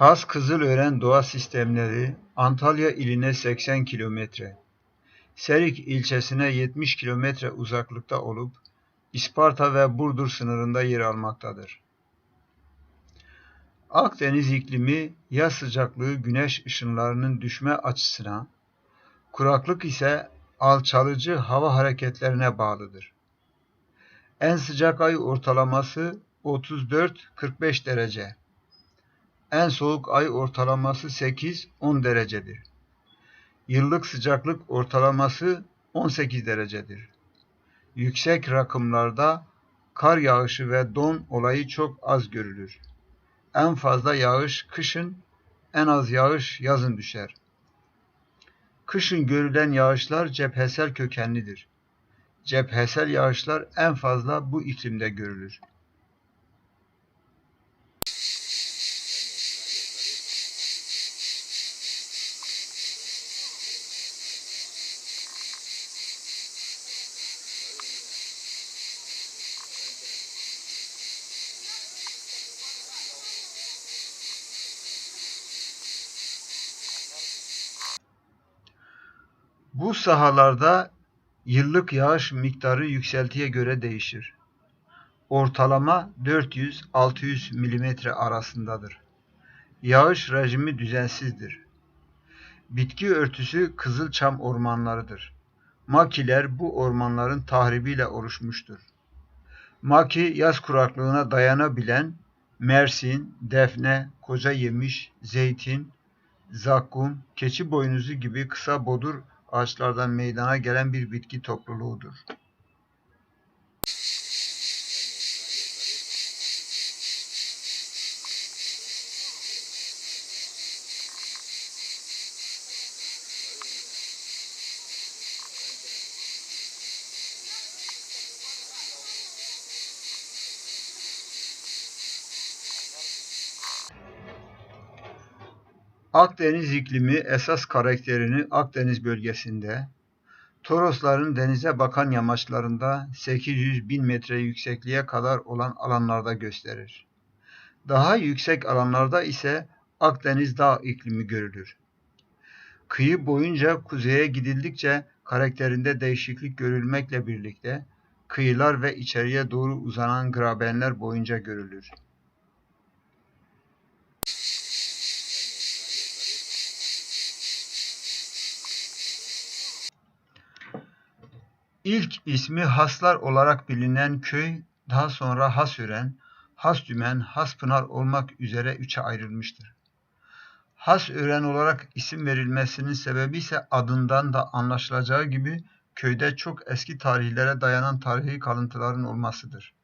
Has Kızılören Doğa Sistemleri Antalya iline 80 kilometre, Serik ilçesine 70 kilometre uzaklıkta olup İsparta ve Burdur sınırında yer almaktadır. Akdeniz iklimi yaz sıcaklığı güneş ışınlarının düşme açısına, kuraklık ise alçalıcı hava hareketlerine bağlıdır. En sıcak ay ortalaması 34-45 derece. En soğuk ay ortalaması 8-10 derecedir. Yıllık sıcaklık ortalaması 18 derecedir. Yüksek rakımlarda kar yağışı ve don olayı çok az görülür. En fazla yağış kışın, en az yağış yazın düşer. Kışın görülen yağışlar cephesel kökenlidir. Cephesel yağışlar en fazla bu iklimde görülür. Bu sahalarda yıllık yağış miktarı yükseltiye göre değişir. Ortalama 400-600 mm arasındadır. Yağış rejimi düzensizdir. Bitki örtüsü kızılçam ormanlarıdır. Makiler bu ormanların tahribiyle oluşmuştur. Maki yaz kuraklığına dayanabilen mersin, defne, koca yemiş, zeytin, zakkum, keçi boynuzu gibi kısa bodur ağaçlardan meydana gelen bir bitki topluluğudur. Akdeniz iklimi esas karakterini Akdeniz bölgesinde, Torosların denize bakan yamaçlarında 800-1000 metre yüksekliğe kadar olan alanlarda gösterir. Daha yüksek alanlarda ise Akdeniz dağ iklimi görülür. Kıyı boyunca kuzeye gidildikçe karakterinde değişiklik görülmekle birlikte kıyılar ve içeriye doğru uzanan grabenler boyunca görülür. İlk ismi Haslar olarak bilinen köy daha sonra Hasören, Hasdümen, Haspınar olmak üzere üçe ayrılmıştır. Hasören olarak isim verilmesinin sebebi ise adından da anlaşılacağı gibi köyde çok eski tarihlere dayanan tarihi kalıntıların olmasıdır.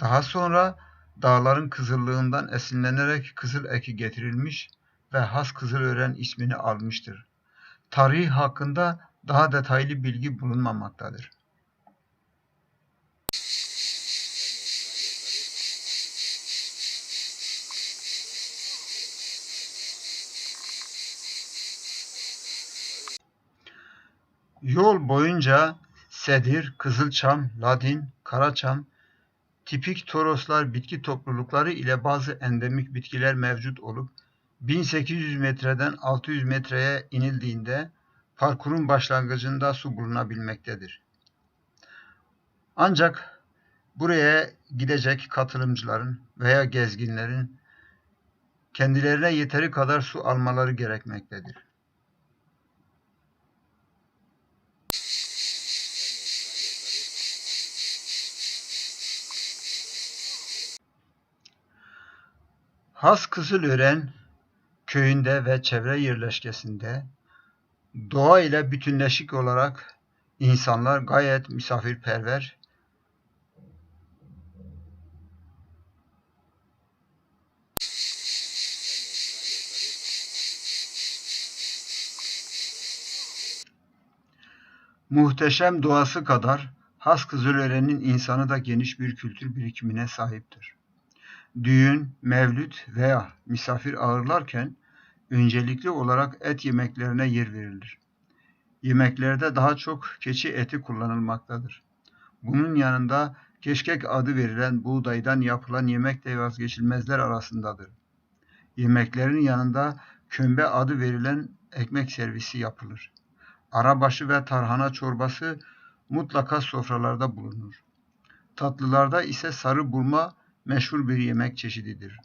Daha sonra dağların kızıllığından esinlenerek kızıl eki getirilmiş ve Has Kızılören ismini almıştır. Tarih hakkında daha detaylı bilgi bulunmamaktadır. Yol boyunca sedir, kızılçam, ladin, karaçam, tipik toroslar bitki toplulukları ile bazı endemik bitkiler mevcut olup 1800 metreden 600 metreye inildiğinde parkurun başlangıcında su bulunabilmektedir. Ancak buraya gidecek katılımcıların veya gezginlerin kendilerine yeteri kadar su almaları gerekmektedir. Has Kızılören köyünde ve çevre yerleşkesinde doğa ile bütünleşik olarak insanlar gayet misafirperver muhteşem doğası kadar Has Kızılören'in insanı da geniş bir kültür birikimine sahiptir. Düğün, mevlüt veya misafir ağırlarken öncelikli olarak et yemeklerine yer verilir. Yemeklerde daha çok keçi eti kullanılmaktadır. Bunun yanında keşkek adı verilen buğdaydan yapılan yemek de vazgeçilmezler arasındadır. Yemeklerin yanında kömbe adı verilen ekmek servisi yapılır. Arabaşı ve tarhana çorbası mutlaka sofralarda bulunur. Tatlılarda ise sarı burma meşhur bir yemek çeşididir.